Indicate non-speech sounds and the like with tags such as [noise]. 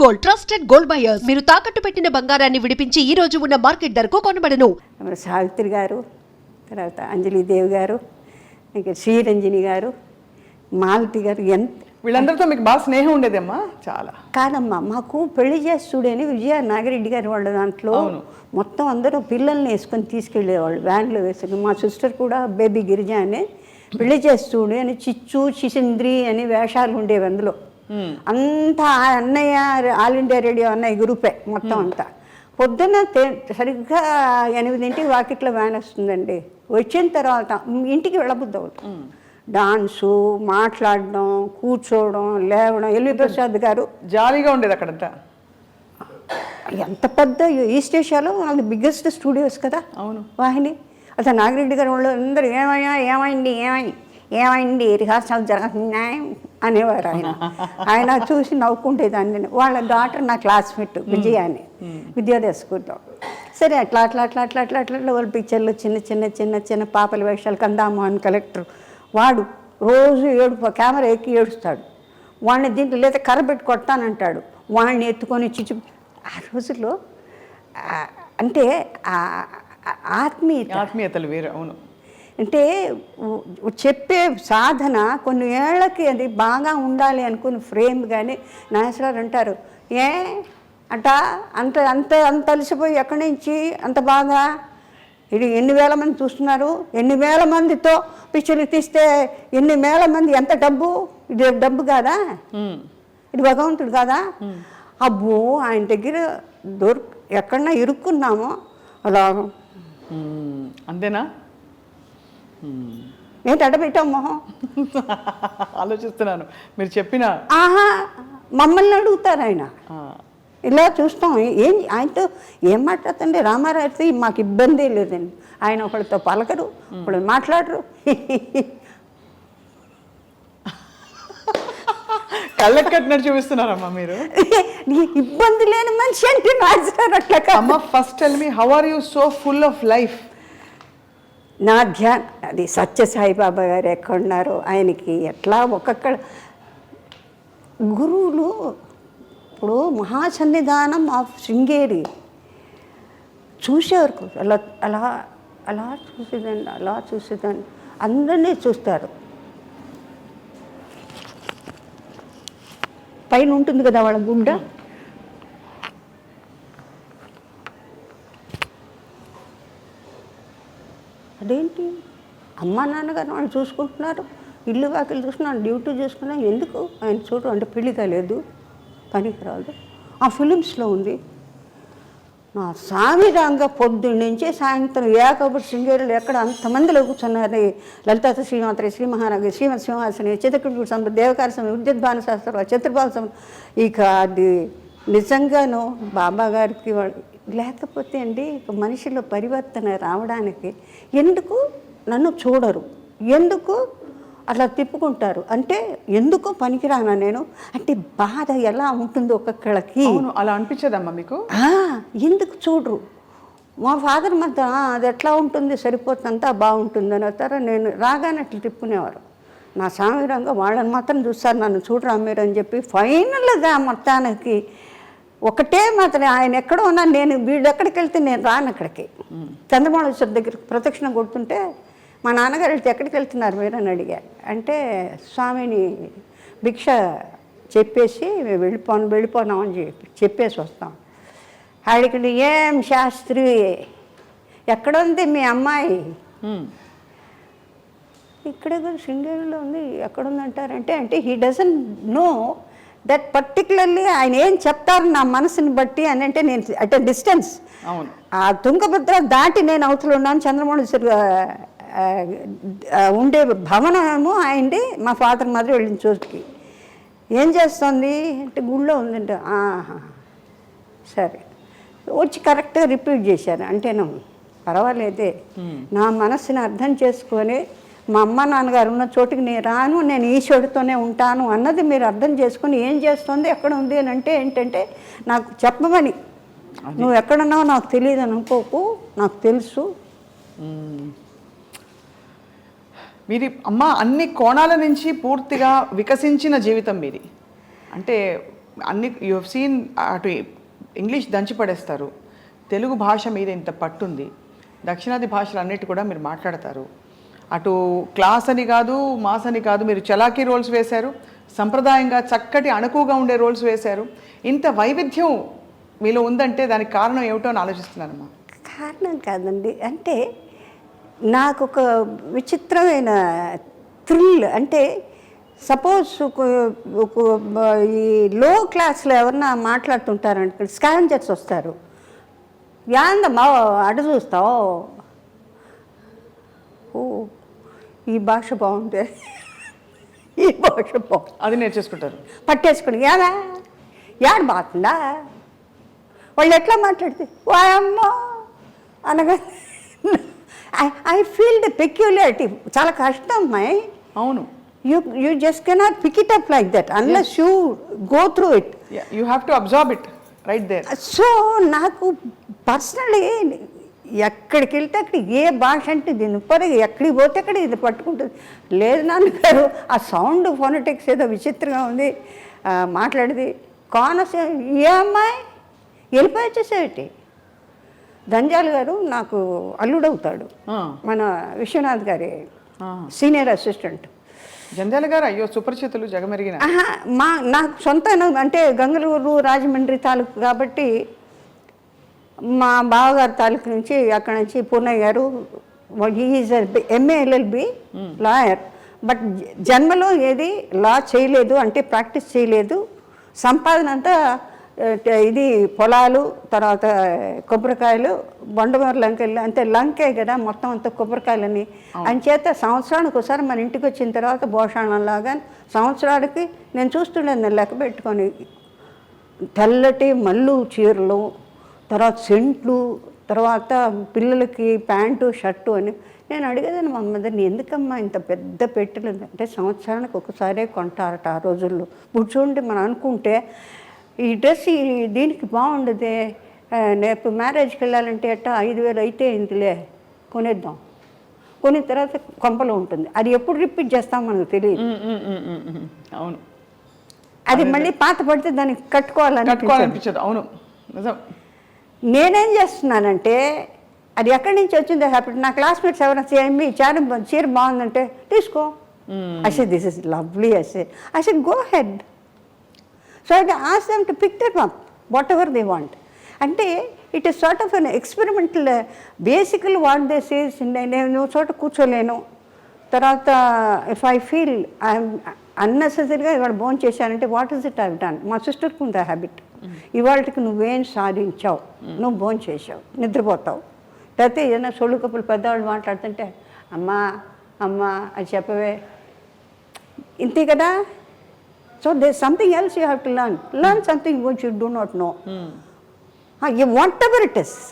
Gold trusted gold buyers మీరు తాకట్టు పెట్టిన బంగారాన్ని విడిపించి ఈ రోజు ఉన్న మార్కెట్ ధరకు కొనబడను. మన సావిత్రి గారు తర్వాత అంజలిదేవి గారు ఇంకా శ్రీరంజని గారు మాలతి గారు ఎంత వీళ్ళందరితో మీకు బాగా స్నేహం ఉండేదమ్మా? చాలా. కాదమ్మా మాకు పెళ్ళి చేస్తుడని విజయ నాగిరెడ్డి గారి వాళ్ళ దాంట్లో. మొత్తం అందరూ పిల్లల్ని వేసుకొని తీసుకెళ్ళేవాళ్ళు వ్యాన్లో వేసుకొని. మా సిస్టర్ కూడా బేబీ గిరిజ అని పెళ్ళి చేస్తుడు అని చిచ్చు చిసింద్రి అని వేషాలు ఉండేవి అందులో. అంతా అన్నయ్య ఆల్ ఇండియా రేడియో అన్నయ్య గ్రూపే మొత్తం అంతా. పొద్దున్న సరిగ్గా ఎనిమిదింటికి వాకిట్లో వ్యాన్ వస్తుందండి. వచ్చిన తర్వాత ఇంటికి వెళ్ళబుద్ది అవుతుంది డాన్సు మాట్లాడడం కూర్చోవడం లేవడం ఎల్వి ప్రసాద్ గారు జాలీగా ఉండేది అక్కడంతా. ఎంత పెద్ద ఈస్ట్ ఏషియాలో వాళ్ళది బిగ్గెస్ట్ స్టూడియోస్ కదా అవును. వాహిని. అసలు నాగిరెడ్డి గారు వాళ్ళు అందరూ ఏమయ్యా ఏమైంది ఏమైంది ఏమైంది రిహార్సల్ జరుగుతున్నాయి అనేవారు ఆయన ఆయన చూసి నవ్వుకుంటేదాన్ని నేను. వాళ్ళ డాటర్ నా క్లాస్మేట్ విజయ అని విద్యోదయ స్కూల్లో. సరే అట్లా అట్లా అట్లా అట్లా అట్లా అట్లా అట్లా వాళ్ళ పిక్చర్లు చిన్న చిన్న చిన్న చిన్న పాపల వేషాలు కందామోహన్ కలెక్టర్ వాడు రోజు ఏడు కెమెరా ఎక్కి ఏడుస్తాడు. వాడిని దీంట్లో లేదా కర్ర పెట్టి కొడతానంటాడు. వాడిని ఎత్తుకొని చిచ్చు ఆ రోజుల్లో అంటే ఆత్మీయత ఆత్మీయతలు వేరు అవును. అంటే చెప్పే సాధన కొన్ని ఏళ్ళకి అది బాగా ఉండాలి అనుకుని ఫ్రేమ్ కానీ నాగేశ్వరరావు అంటారు. ఏ? అంట అంత అంత అంత అలసిపోయి ఎక్కడి నుంచి? అంత బాగా? ఇది ఎన్ని వేల మంది చూస్తున్నారు? ఎన్ని వేల మందితో పిక్చర్లు తీస్తే ఎన్ని వేల మంది ఎంత డబ్బు? ఇది డబ్బు కాదా. ఇది భగవంతుడు కాదా? అబ్బో ఆయన దగ్గర దొరు ఎక్కడన్నా ఇరుక్కున్నామో అలా. అంతేనా. ఏంటి అడబెట్టావు మొహం. [laughs] ఆలోచిస్తున్నాను. మీరు చెప్పిన ఆహా మమ్మల్ని అడుగుతారు ఆయన. ఇలా చూస్తాం. ఏం ఆయనతో ఏం మాట్లాడుతుండే? రామారావుతో మాకు ఇబ్బంది లేదండి ఆయన ఒకళ్ళతో పలకరు ఒకళ్ళు మాట్లాడరు. [laughs] కళ్ళకి కట్టినట్టు చూపిస్తున్నారమ్మా మీరు. [laughs] నీ ఇబ్బంది లేని మనిషి అంటే అట్లా. అమ్మ first tell me how are you so full of life నా ధ్యాన్ అది సత్య సాయిబాబా గారు ఎక్కడున్నారో ఆయనకి ఎట్లా ఒక్కొక్క గురువులు ఇప్పుడు మహాసన్నిధానం ఆఫ్ శృంగేరి చూసేవారు అలా అలా అలా చూసేదండి అలా చూసేదండి. అందరినీ చూస్తారు. పైన ఉంటుంది కదా వాళ్ళ గుండె? అదేంటి? అమ్మ నాన్నగారు వాళ్ళు చూసుకుంటున్నారు. ఇల్లు వాకిలు చూసుకున్నాను డ్యూటీ చూసుకున్నాను ఎందుకు? ఆయన చూడు అంటే పెళ్ళి కాలేదు పనికి రాదు ఆ ఫిలిమ్స్లో ఉంది. నా స్వామి రంగ సాయంత్రం ఏకబుడు శృంగేరులు ఎక్కడ అంతమందిలో కూర్చున్నారు లలిత శ్రీమాత్రి శ్రీ మహారాజు శ్రీమతి సింహాసని చిత్రకూట సంపద దేవకార సమయం విద్యుద్భాన శాస్త్రం చిత్రపాల సమయం ఇక అది నిజంగాను బాబా గారికి వాళ్ళు లేకపోతే అండి మనిషిలో పరివర్తన రావడానికి ఎందుకు నన్ను చూడరు? ఎందుకు అట్లా తిప్పుకుంటారు? అంటే ఎందుకు పనికిరానా నేను? అంటే బాధ ఎలా ఉంటుందో ఒక్కొక్కళ్ళకి. అలా అనిపించదమ్మా మీకు? ఎందుకు చూడరు? మా ఫాదర్ మధ్య "ఆ, అది ఎట్లా ఉంటుంది? సరిపోతుందంతా బాగుంటుంది అని అవుతారా నేను రాగానే అట్లా తిప్పుకునేవారు. నా సామిరంగా వాళ్ళని మాత్రం చూస్తారు. నన్ను చూడరా మీరు అని చెప్పి ఫైనల్గా మొత్తానికి ఒకటే మాత్రం ఆయన ఎక్కడ ఉన్నా నేను వీళ్ళు ఎక్కడికి వెళ్తే నేను రాను అక్కడికి. చంద్రమౌళేశ్వర దగ్గర ప్రదక్షిణ కొడుతుంటే మా నాన్నగారు వెళ్తే ఎక్కడికి వెళ్తున్నారు మీరు అని అడిగారు అంటే స్వామిని భిక్ష చెప్పేసి మేము వెళ్ళిపోను వెళ్ళిపోనాం అని చెప్పి చెప్పేసి వస్తాం. ఆడికి ఏం శాస్త్రి ఎక్కడ ఉంది మీ అమ్మాయి. ఇక్కడ కూడా శృంగేరిలో ఉంది ఎక్కడ ఉందంటారంటే అంటే he doesn't know that particularly ఆయన ఏం చెప్తారు నా మనసుని బట్టి అని అంటే నేను అట్ డిస్టెన్స్ అవును. ఆ తుంగభద్ర దాటి నేను అవతల ఉన్నాను ఆ, ఉండే భవనము ఆయనది మా ఫాదర్ మాదిరి వెళ్ళిన చోటుకి. ఏం చేస్తుంది? అంటే గుళ్ళో ఉందంటే. ఆహా. సరే. వచ్చి కరెక్ట్గా రిపీట్ చేశాను అంటేను పర్వాలేదే. నా మనస్సుని అర్థం చేసుకొని మా అమ్మ నాన్నగారు ఉన్న చోటుకి నేను రాను నేను ఈశ్వరుడితోనే ఉంటాను అన్నది మీరు అర్థం చేసుకొని ఏం చేస్తుంది ఎక్కడ ఉంది అని అంటే ఏంటంటే నాకు చెప్పమని. నువ్వు ఎక్కడున్నావో నాకు తెలియదు అని అనుకోకు నాకు తెలుసు. మీది అమ్మ అన్ని కోణాల నుంచి పూర్తిగా వికసించిన జీవితం మీది. అంటే అన్ని యూ సీన్ అటు ఇంగ్లీష్ దంచి పడేస్తారు. తెలుగు భాష మీద ఇంత పట్టుంది. దక్షిణాది భాషలు అన్నిటి కూడా మీరు మాట్లాడతారు. అటు క్లాస్ అని కాదు మాస్ అని కాదు మీరు చలాకీ రోల్స్ వేశారు. సంప్రదాయంగా చక్కటి అణకువగా ఉండే రోల్స్ వేశారు. ఇంత వైవిధ్యం మీలో ఉందంటే దానికి కారణం ఏమిటో అని ఆలోచిస్తున్నానమ్మా. కారణం కాదండి. అంటే నాకు ఒక విచిత్రమైన థ్రిల్ అంటే సపోజ్ ఈ లో క్లాస్లో ఎవరన్నా మాట్లాడుతుంటారంటే స్కావెంజర్స్ వస్తారు. యాందమ్మా అటు చూస్తావు? ఓ ఈ భాష బాగుంది. ఈ భాష బాగుంది. అది నేర్చేసుకుంటారు. పట్టేసుకుని యాదా యాడ బాగుందా? వాళ్ళు ఎట్లా మాట్లాడితే వాయమ్మో! అనగా ఐ ఫీల్ ద పెక్యులారిటీ చాలా కష్టం అమ్మాయి. అవును. You you just cannot pick it up like that unless you go through it you have to absorb it right there so నాకు పర్సనలీ ఎక్కడికి వెళ్తే అక్కడ ఏ భాష అంటే దీని పరి ఎక్కడికి పోతే అక్కడ ఇది పట్టుకుంటుంది. లేదు నాన్నగారు ఆ సౌండ్ ఫోనటిక్స్ ఏదో విచిత్రంగా ఉంది. మాట్లాడేది కోనసీమ ఏ అమ్మాయి? వెళ్ళిపోయి వచ్చేసేటి దంజాల్ గారు నాకు అల్లుడవుతాడు. మన విశ్వనాథ్ గారి సీనియర్ అసిస్టెంట్. జంధ్యాల గారు అయ్యో సుపరిచితులు జగమెరిగిన. మా నాకు సొంత అంటే గంగలూరు రాజమండ్రి తాలూకు కాబట్టి మా బావగారి తాలూకు నుంచి అక్కడ నుంచి Purnaiah garu is MA LLB lawyer but జన్మలో ఏది లా చేయలేదు అంటే ప్రాక్టీస్ చేయలేదు. సంపాదన అంతా ఇది పొలాలు తర్వాత కొబ్బరికాయలు బొండమూరు లంకెళ్ళు అంతే లంకే కదా మొత్తం అంతా కొబ్బరికాయలని అంచేత సంవత్సరానికి ఒకసారి మన ఇంటికి వచ్చిన తర్వాత భోషాణంలాగా సంవత్సరానికి నేను చూస్తుండేది లెక్క పెట్టుకొని తెల్లటి మల్లు చీరలు తర్వాత సెంట్లు తర్వాత పిల్లలకి ప్యాంటు షర్టు అని నేను అడిగేదాన్ని మా మదర్ని ఎందుకమ్మా ఇంత పెద్ద పెట్టెలు అంటే సంవత్సరానికి ఒకసారే కొంటారట ఆ రోజుల్లో. ఇప్పుడు చూడండి మనం అనుకుంటే ఈ డ్రెస్ దీనికి బాగుండదే. రేపు మ్యారేజ్కి వెళ్ళాలంటే అట్ట ఐదు వేలు అయితే ఇందులే కొనేద్దాం. కొనిన తర్వాత కొంపలో ఉంటుంది. అది ఎప్పుడు రిపీట్ చేస్తాం మనకు తెలియదు. అవును. అది మళ్ళీ పాత పడితే దానికి కట్టుకోవాలని కట్టుకోవాలనిపించదు. అవును. నిజం. నేనేం చేస్తున్నానంటే అది ఎక్కడి నుంచి వచ్చిందో హ్యాపీ నా క్లాస్మేట్స్ ఎవరైనా చీర మీ చీర చీర బాగుందంటే తీసుకో. అసే this is lovely I say I say go ahead so I ask them to pick that up whatever they want అంటే it is sort of an experimental basically what they says నేను చోట కూర్చోలేను. తర్వాత ఇఫ్ ఐ ఫీల్ ఐఎమ్ అన్నెసెసరీగా ఇవాళ భోజనం చేశానంటే what is it I've done మా సిస్టర్కి ఉంది హ్యాబిట్ ఇవాళకి నువ్వేం సాధించావు? నువ్వు భోజనం చేసావు నిద్రపోతావు. లేకపోతే ఏదైనా సొళ్ళు కప్పులు పెద్దవాళ్ళు మాట్లాడుతుంటే అమ్మా అమ్మా అని చెప్పవే. ఇంతే కదా? So they something else you have to learn learn something which you do not know whatever it is